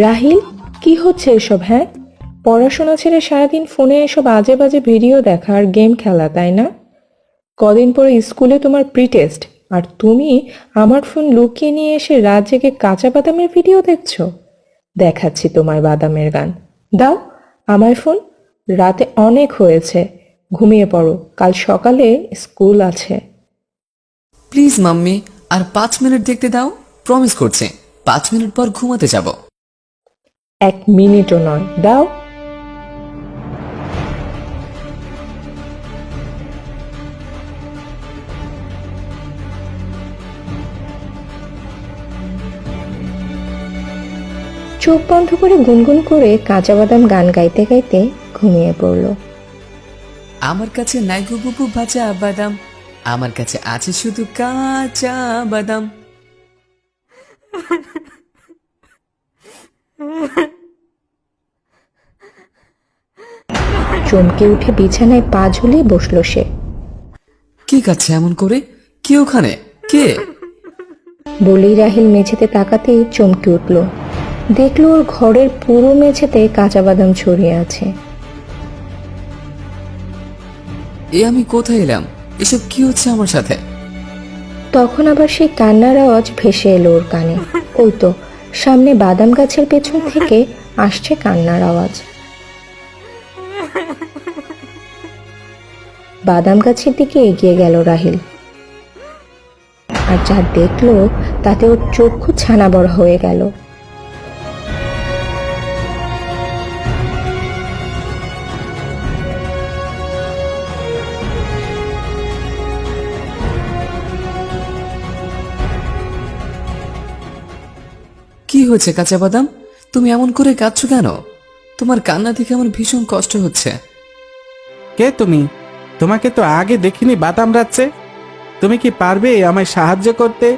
রাহিল, কি হচ্ছে এসব হ্যাঁ? পড়াশোনা ছেড়ে সারাদিন ফোনে এসব আজে বাজে ভিডিও দেখা আর গেম খেলা, তাই না? কদিন পরে স্কুলে তোমার প্রি টেস্ট আর তুমি আমার ফোন লুকিয়ে নিয়ে এসে রাত জেগে কাঁচা বাদামের ভিডিও দেখছ? দেখাচ্ছি তোমায় বাদামের গান। দাও আমার ফোন রাতে অনেক হয়েছে। ঘুমিয়ে পড়ো কাল সকালে স্কুল আছে। প্লিজ মাম্মি আর পাঁচ মিনিট দেখতে দাও। প্রমিস করছে পাঁচ মিনিট পর ঘুমাতে যাব। এক মিনিটও নয়। দাও চোখ বন্ধ করে গুনগুন করে কাঁচা বাদাম গান গাইতে গাইতে ঘুমিয়ে পড়ল। আমার কাছে নাই গো বুবু ভাজা বাদাম। আমার কাছে আছে শুধু কাঁচা বাদাম। চমকে উঠে বিছানায় পা ঝুলিয়ে বসল সে। কি কাছে এমন করে? কে ওখানে? কে? বলেই রাহিল মেঝেতে তাকাতেই চমকে উঠল। দেখল ওর ঘরের পুরো মেঝেতে কাঁচা বাদাম ছড়িয়ে আছে। এ আমি কোথায় এলাম? এসব কি হচ্ছে আমার সাথে? তখন আবার সেই কান্নার আওয়াজ ভেসে এলো ওর কানে। ওই তো সামনে বাদাম গাছের পেছন থেকে আসছে কান্নার আওয়াজ। বাদাম গাছের দিকে এগিয়ে গেল রাহিল। আর যা দেখল তাতে ওর চক্ষু ছানা বড় হয়ে গেল। কি হয়েছে কাঁচা বাদাম? তুমি এমন করে কাঁদছো কেন? তোমার কান্না দেখে আমার ভীষণ কষ্ট হচ্ছে। কে তুমি? তোমাকে তো আগে দেখিনি বাদাম রাচ্ছে তুমি কি পারবে আমায় সাহায্য করতে?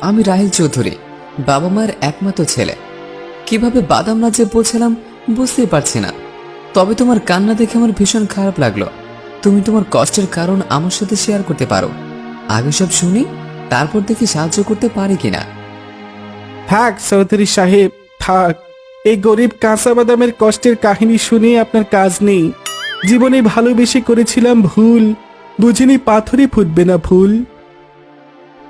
আমি রাহিল চৌধুরী বাবা মায়ের একমাত্র ছেলে। কীভাবে বাদাম রাজ্যে পৌঁছালাম বুঝতেই পারছি না। তবে তোমার কান্না দেখে আমার ভীষণ খারাপ লাগল। তুমি তোমার কষ্টের কারণ আমার সাথে শেয়ার করতে পারো। আগে সব শুনি তারপর দেখি সাহায্য করতে পারি কিনা। থাক চৌধুরী সাহেব থাক। এই গরিব কাঁচা বাদামের কষ্টের কাহিনী শুনে আপনার কাজ নেই। জীবনে ভালোবেসে করেছিলাম ভুল। বুঝিনি পাথরে ফুটবে না ভুল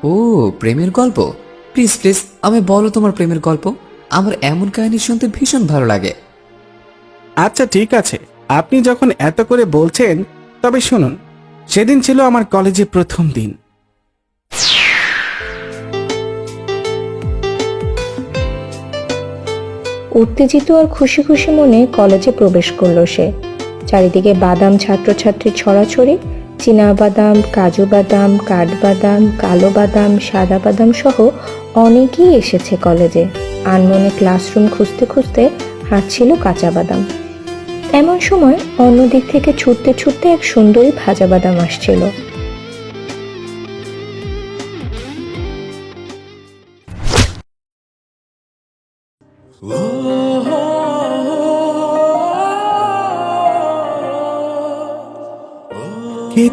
ও প্রেমের গল্প? প্লিজ প্লিজ আমি বলো তোমার প্রেমের গল্প। আমার এমন কাহিনী শুনতে ভীষণ ভালো লাগে। আচ্ছা ঠিক আছে। আপনি যখন এত করে বলছেন তবে শুনুন। সেদিন ছিল আমার কলেজে প্রথম দিন। উত্তেজিত আর খুশি খুশি মনে কলেজে প্রবেশ করল সে। চারিদিকে বাদাম ছাত্রছাত্রী ছড়াছড়ি, চীনা বাদাম, কাজু বাদাম কাঠবাদাম কালো বাদাম, সাদা বাদাম সহ অনেকেই এসেছে কলেজে। আনমনে ক্লাসরুম খুঁজতে খুঁজতে হাঁটছিল কাঁচা বাদাম। এমন সময় অন্য দিক থেকে ছুটতে ছুটতে এক সুন্দরী ভাজা বাদাম আসছিল।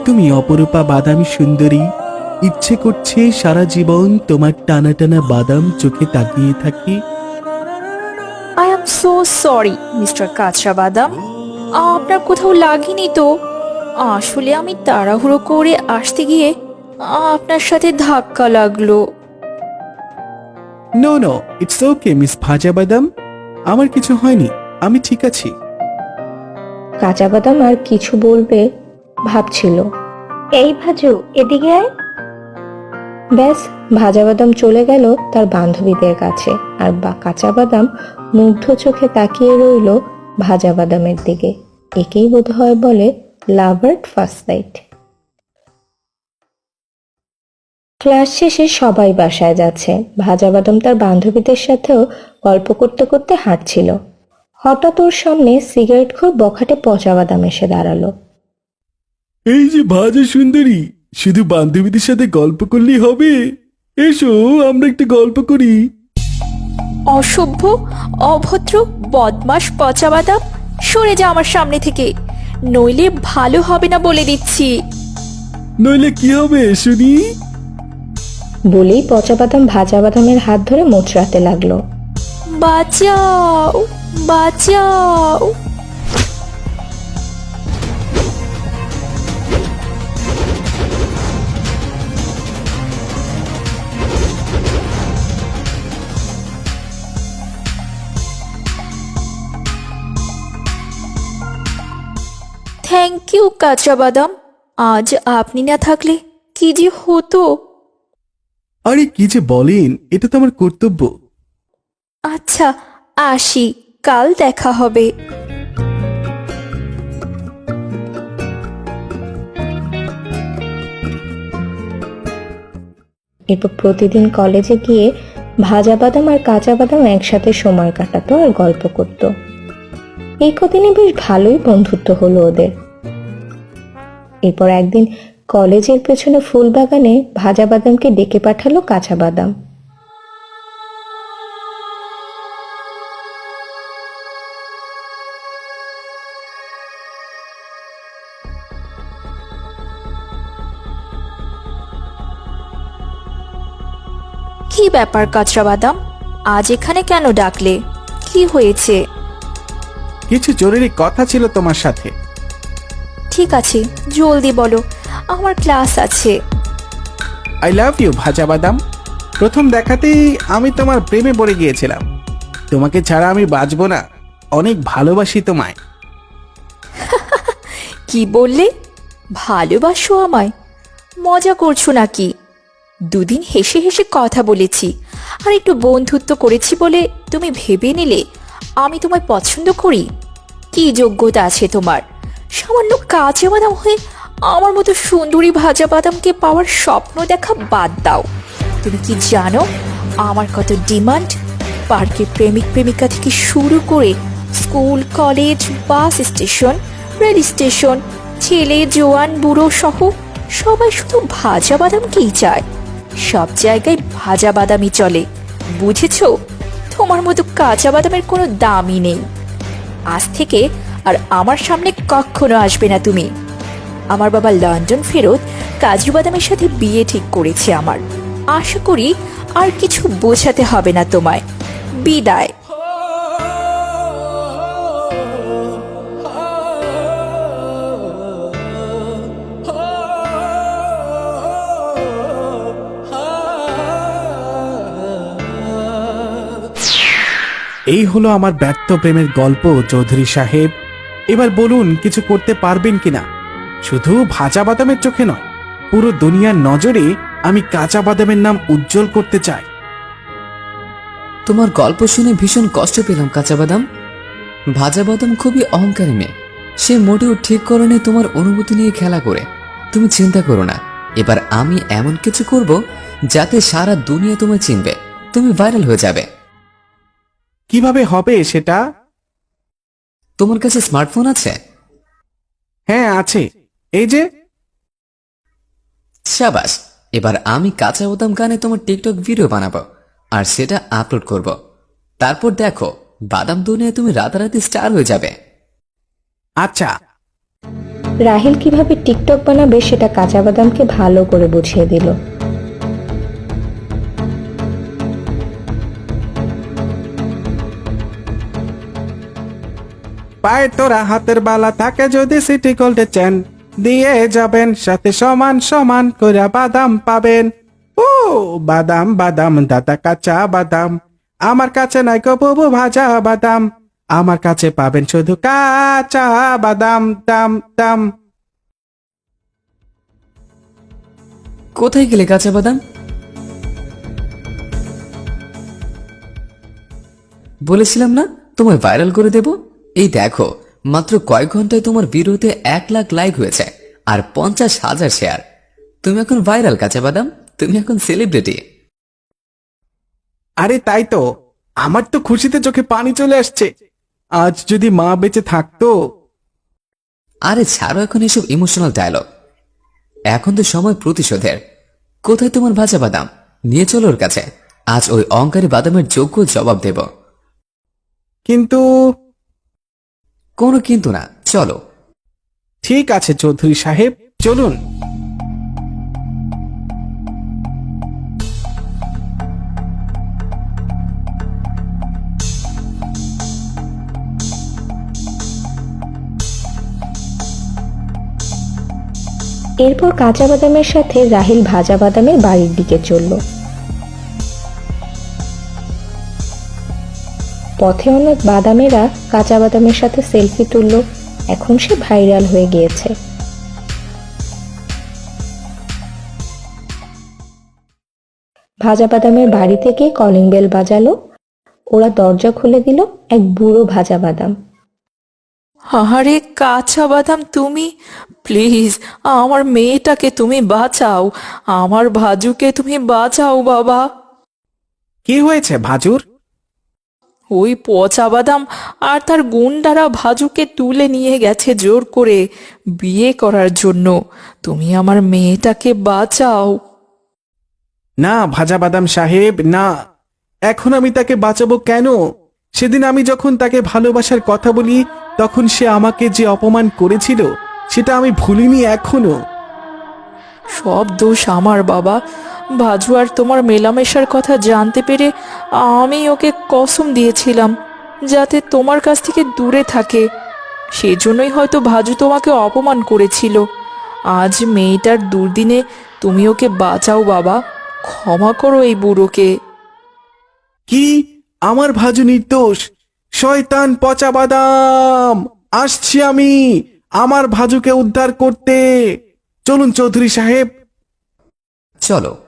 তুমি অপরূপা বাদামি সুন্দরী। ইচ্ছে করছে সারা জীবন তোমার টানা টানা বাদাম চোখে তাকিয়ে থাকি। I am so sorry mister কাঁচরা বাদাম আপনার কোথাও লাগেনি তো? আসলে আমি তাড়াহুড়ো করে আসতে গিয়ে আপনার সাথে ধাক্কা লাগল। No no it's okay miss ভাজা বাদাম আমার কিছু হয়নি আমি ঠিক আছি। কাঁচা বাদাম আর কিছু বলবে ভাবছিল। এই ভাজু, এদিকে আয়। ব্যাস, ভাজা বাদাম চলে গেল তার বান্ধবীদের কাছে। আর বা, কাঁচা বাদাম মুগ্ধ চোখে তাকিয়ে রইল ভাজা বাদামের দিকে। একেই বোধ হয় বলে লাভার্ড ফার্স্ট ক্লাস শেষে সবাই বাসায় যাচ্ছে। ভাজা বাদাম তার বান্ধবীদের সাথেও গল্প করতে করতে হাঁটছিল। হঠাৎ ওর সামনে সিগারেট খোর বখাটে পচা বাদাম এসে দাঁড়াল। এই যে ভাজা সুন্দরী শুধু বান্ধবীদের সাথে গল্প করলেই হবে। এসো আমরা একটু গল্প করি। অসভ্য অভদ্র বদমাস পচা বাদাম সরে যা আমার সামনে থেকে। নইলে ভালো হবে না বলে দিচ্ছি। নইলে কি হবে শুনি? বলেই পচা বাদাম ভাজা বাদামের হাত ধরে মোচড়াতে লাগল। বাঁচাও বাঁচাও। কাঁচা বাদাম আজ আপনি না থাকলে কি যে হতো? আরে কি যে বলেন এটা তো আমার কর্তব্য। আচ্ছা আসি কাল দেখা হবে। এরপর প্রতিদিন কলেজে গিয়ে ভাজা বাদাম আর কাঁচা বাদাম একসাথে সময় কাটাতো আর গল্প করত। এই কদিনে বেশ ভালোই বন্ধুত্ব হলো ওদের। এরপর একদিন কলেজের পেছনে ফুল বাগানে ভাজা বাদামকে ডেকে পাঠালো কাঁচা বাদাম। কি ব্যাপার কাঁচরা বাদাম? আজ এখানে কেন ডাকলে? কি হয়েছে? কিছু জরুরি কথা ছিল তোমার সাথে। ঠিক আছে জলদি বলো আমার ক্লাস আছে। আই লাভ ইউ ভাজা বাদাম। প্রথম দেখাতেই আমি তোমার প্রেমে পড়ে গিয়েছিলাম। তোমাকে ছাড়া আমি বাঁচবো না অনেক ভালোবাসি তোমায়। কি বললে? ভালোবাসো আমায়। মজা করছ নাকি? দুদিন হেসে হেসে কথা বলেছি আর একটু বন্ধুত্ব করেছি বলে তুমি ভেবে নিলে আমি তোমায় পছন্দ করি। কি যোগ্যতা আছে তোমার? সামান্য কাঁচা বাদাম হয়ে আমার মতো সুন্দরী ভাজা বাদামকে পাওয়ার স্বপ্ন দেখা বাদ দাও। তুমি কি জানো, আমার কত ডিমান্ড? পার্কের প্রেমিক প্রেমিকা থেকে শুরু করে school, college, bus station, rail station, ছেলে, জোয়ান, বুড়ো সহ সবাই শুধু ভাজা বাদামকেই চায়। সব জায়গায় ভাজা বাদামই চলে। বুঝেছ? তোমার মতো কাঁচা বাদামের কোনো দামই নেই। আজ থেকে আর আমার সামনে কখনো আসবে না তুমি। আমার বাবা লন্ডন ফেরত কাজু বাদামের সাথে বিয়ে ঠিক করেছে আমার। আশা করি আর কিছু বোঝাতে হবে না তোমায়। বিদায়। এই হলো আমার ব্যর্থ প্রেমের গল্প, চৌধুরী সাহেব। এবার বলুন কিছু করতে পারবেন কিনা? শুধু ভাজা বাদামের চোখে নয় পুরো দুনিয়ার নজরে আমি কাঁচা বাদামের নাম উজ্জ্বল করতে চাই। তোমার গল্প শুনে ভীষণ কষ্ট পেলাম কাঁচা বাদাম। ভাজা বাদাম খুবই অহংকারী মেয়ে। সে মোটেও ঠিক করেনি তোমার অনুভূতি নিয়ে খেলা করে। তুমি চিন্তা করো না এবার আমি এমন কিছু করব যাতে সারা দুনিয়া তোমায় চিনবে। তুমি ভাইরাল হয়ে যাবে। কীভাবে হবে সেটা? তোমার কাছে স্মার্টফোন আছে? হ্যাঁ আছে। এই যে? সাবাস এবার আমি কাঁচা বাদাম গানে তোমার টিকটক ভিডিও বানাবো আর সেটা আপলোড করব। তারপর দেখো বাদাম দুনিয়ায় তুমি রাতারাতি স্টার হয়ে যাবে। আচ্ছা। রাহিল কীভাবে টিকটক বানাবে সেটা কাঁচা বাদামকে ভালো করে বুঝিয়ে দিল। পায়ে তোরা হাতের বালা থাকে যদি সিটি গোল্ডে চেন। দিয়ে যাবেন সাথে সমান সমান করে বাদাম পাবেন। ও, বাদাম বাদাম দাদা কাঁচা বাদাম। আমার কাছে নাই বুবু ভাজা বাদাম। আমার কাছে পাবেন শুধু কাঁচা বাদাম। দাম দাম। কোথায় গেলে কাঁচা বাদাম? বলেছিলাম না, তোমায় ভাইরাল করে দেব? এই দেখো মাত্র কয়েক ঘন্টায় তোমার ভিডিওতে এক লাখ লাইক হয়েছে আর পঞ্চাশ হাজার শেয়ার তুমি এখন ভাইরাল কাঁচা বাদাম তুমি এখন সেলিব্রিটি আরে তাই তো আমার তো খুশিতে চোখে পানি চলে আসছে। আজ যদি মা বেঁচে থাকতো। আরে ছাড়ো এখন এসব ইমোশনাল ডায়লগ এখন তো সময় প্রতিশোধের। কোথায় তোমার ভাজা বাদাম? নিয়ে চলো ওর কাছে। আজ ওই অহংকারী বাদামের যোগ্য জবাব দেব। কিন্তু কোনো কিন্তু না। চলো। ঠিক আছে চৌধুরী সাহেব চলুন। এরপর কাঁচা বাদামের সাথে রাহিল ভাজা বাদামের বাড়ির দিকে চলল। পথে অনেক বাদামেরা কাঁচা বাদামের সাথে সেলফি তুলল। এখন সে ভাইরাল হয়ে গিয়েছে। ভাজা বাদামের বাড়ি থেকে কলিং বেল বাজালো। ওরা দরজা খুলে দিল এক বুড়ো ভাজা বাদাম। আরে কাঁচা বাদাম তুমি? প্লিজ আমার মেয়েটাকে তুমি বাঁচাও। আমার ভাজুকে তুমি বাঁচাও বাবা। কি হয়েছে ভাজুর? ওই পচা বাদাম আর তার গুন্ডারা ভাজুকে তুলে নিয়ে গেছে জোর করে বিয়ে করার জন্য। তুমি আমার মেয়েটাকে বাঁচাও। না ভাজা বাদাম সাহেব না। এখন আমি তাকে বাঁচাবো কেন? সেদিন আমি যখন তাকে ভালোবাসার কথা বলি তখন সে আমাকে যে অপমান করেছিল সেটা আমি ভুলিনি এখনও। সব দোষ আমার বাবা। ভাজু আর তোমার মেলামেশার কথা জানতে পেরে আমি ওকে কসম দিয়েছিলাম যাতে তোমার কাছ থেকে দূরে থাকে। সেজন্যই হয়তো ভাজু তোমাকে অপমান করেছিল। আজ মেয়েটার দুর্দিনে তুমি ওকে বাঁচাও বাবা ক্ষমা করো এই বুড়োকে। কি? আমার ভাজু নির্দোষ? শয়তান পচা বাদাম! আসছি আমি আমার ভাজুকে উদ্ধার করতে। চলুন চৌধুরী সাহেব। চলো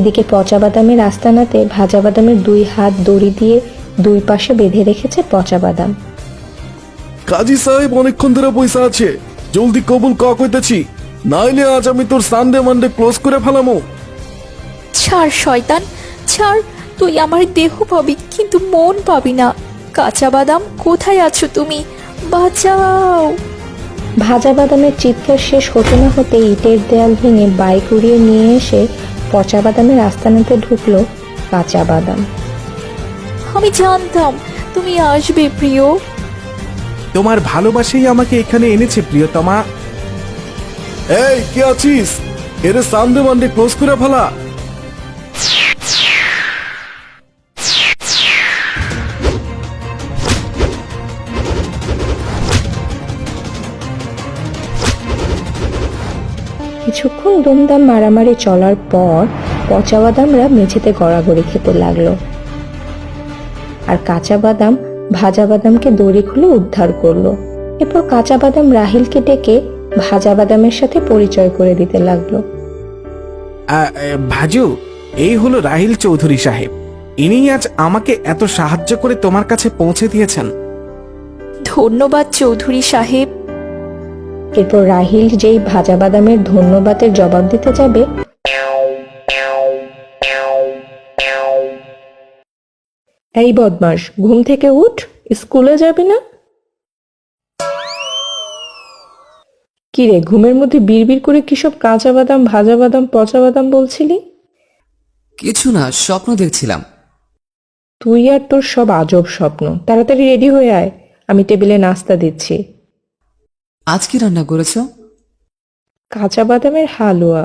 এদিকে পচা বাদামের আস্তানাতে ভাজা বাদামের দুই হাত দড়ি দিয়ে দুই পাশে বেঁধে রেখেছে পচা বাদাম। কাজী সাহেব অনেকক্ষণ ধরে পয়সা আছে। জলদি কবুল ক কইতেছি। নাইলে আজ আমি তোর সানডে মানডে ক্লোজ করে ফেলামো। ছাড় শয়তান ছাড়। তুই আমার দেহ পাবি কিন্তু মন পাবি না। কাঁচা বাদাম কোথায় আছো তুমি? বাঁচাও। ভাজা বাদামের চিৎকার শেষ হতে না হতে ইটের দেয়াল ভেঙে বাইক উড়িয়ে নিয়ে এসে পচা বাদামের আস্তানাতে ঢুকলো কাঁচা বাদাম। আমি জানতাম তুমি আসবে প্রিয়। তোমার ভালোবাসেই আমাকে এখানে এনেছে প্রিয়তমা। এই কে আছিস? এরে সানডে মানডে ক্লোজ করে ফেলা। কিছুক্ষণ দুমদাম মারামারি চলার পর পচা বাদামরা মেঝেতে গড়াগড়ি খেতে লাগল। আর কাঁচা বাদাম ভাজা বাদামকে দড়ি খুলে উদ্ধার করল এরপর কাঁচা বাদাম রাহিলকে ডেকে ভাজা বাদামের সাথে পরিচয় করে দিতে লাগল। ভাজু এই হলো রাহিল চৌধুরী সাহেব। ইনি আজ আমাকে এত সাহায্য করে তোমার কাছে পৌঁছে দিয়েছেন। ধন্যবাদ চৌধুরী সাহেব। এরপর রাহিল যেই ভাজা বাদামের ধন্যবাদের জবাব দিতে যাবে এই বদমাস ঘুম থেকে উঠ স্কুলে যাবি না? কি রে ঘুমের মধ্যে বিড়বিড় করে কিসব কাঁচা বাদাম ভাজা বাদাম পচা বাদাম বলছিলি? কিছু না স্বপ্ন দেখছিলাম। তুই আর তোর সব আজব স্বপ্ন তাড়াতাড়ি রেডি হয়ে আয় আমি টেবিলে নাস্তা দিচ্ছি। আজ কি রান্না করেছ? কাঁচা বাদামের হালুয়া।